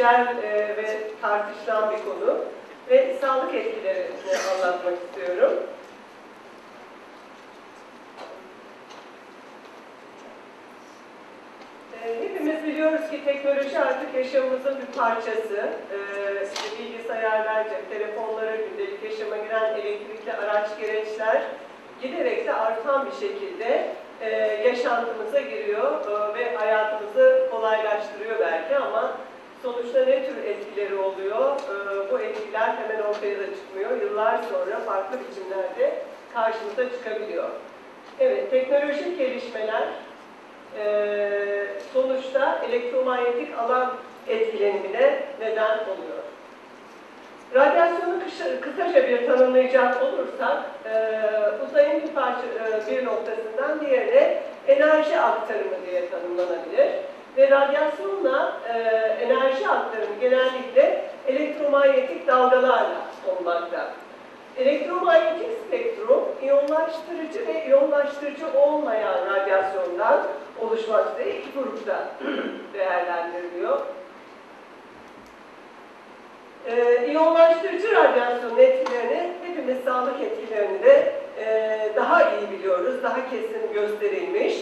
güncel e, ve tartışılan bir konu ve sağlık etkilerini anlatmak istiyorum. E, Hepimiz biliyoruz ki teknoloji artık yaşamımızın bir parçası. Ee, işte bilgisayarlar, cep telefonları, gündelik yaşama giren elektrikli araç gereçler giderek de artan bir şekilde e, yaşantımıza giriyor e, ve hayatımızı kolaylaştırıyor belki ama sonuçta ne tür etkileri oluyor? E, bu etkiler hemen ortaya da çıkmıyor. Yıllar sonra farklı biçimlerde karşımıza çıkabiliyor. Evet, teknolojik gelişmeler e, sonuçta elektromanyetik alan etkilenimine neden oluyor. Radyasyonu kısa- kısaca bir tanımlayacak olursak, e, uzayın bir, parça, e, bir noktasından diğerine enerji aktarımı diye tanımlanabilir. Ve radyasyonla e, aktarımı genellikle elektromanyetik dalgalarla olmakta. Elektromanyetik spektrum, iyonlaştırıcı ve iyonlaştırıcı olmayan radyasyondan oluşmakta iki grupta değerlendiriliyor. Ee, iyonlaştırıcı radyasyonun etkilerini, hepimiz sağlık etkilerini de e, daha iyi biliyoruz, daha kesin gösterilmiş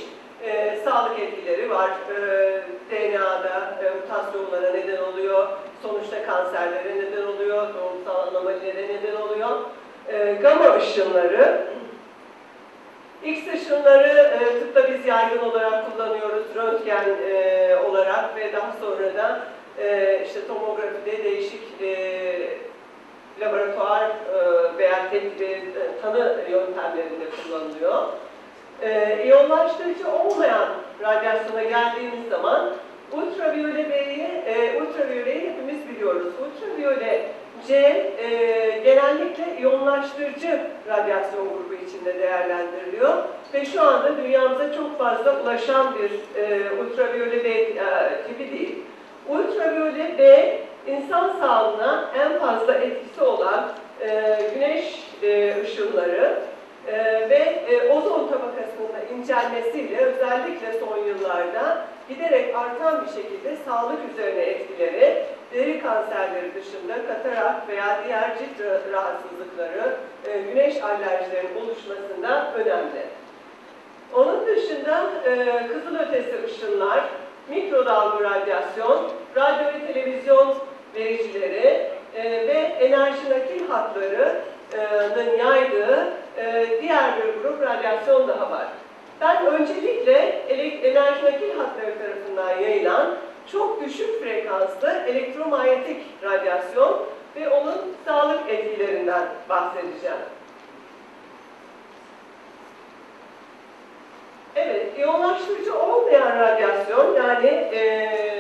e, sağlık etkileri var. E, DNA'da e, mutasyonlara neden oluyor, sonuçta kanserlere neden oluyor, doğumsal anomalilere neden oluyor. E, gamma ışınları, X ışınları e, tıpta biz yaygın olarak kullanıyoruz, röntgen e, olarak ve daha sonra da e, işte tomografide değişik e, laboratuvar e, veya tek, e, tanı yöntemlerinde kullanılıyor. E, iyonlaştırıcı olmayan radyasyona geldiğimiz zaman ultraviyole B'yi, e, ultraviyoleyi hepimiz biliyoruz. Ultraviyole C e, genellikle iyonlaştırıcı radyasyon grubu içinde değerlendiriliyor ve şu anda dünyamıza çok fazla ulaşan bir e, ultraviyole B e, tipi değil. Ultraviyole B insan sağlığına en fazla etkisi olan e, güneş e, ışınları e, ve e, ozon tabakasının da incelmesiyle özellikle son yıllarda giderek artan bir şekilde sağlık üzerine etkileri, deri kanserleri dışında katarak veya diğer cilt ra- rahatsızlıkları, e, güneş alerjilerinin oluşmasında önemli. Onun dışında e, kızılötesi ışınlar, mikrodalga radyasyon, radyo ve televizyon vericileri e, ve enerji nakil hatlarının yaydığı diğer bir grup radyasyon daha var. Ben öncelikle enerji nakil hatları tarafından yayılan çok düşük frekanslı elektromanyetik radyasyon ve onun sağlık etkilerinden bahsedeceğim. Evet, iyonlaştırıcı olmayan radyasyon yani e,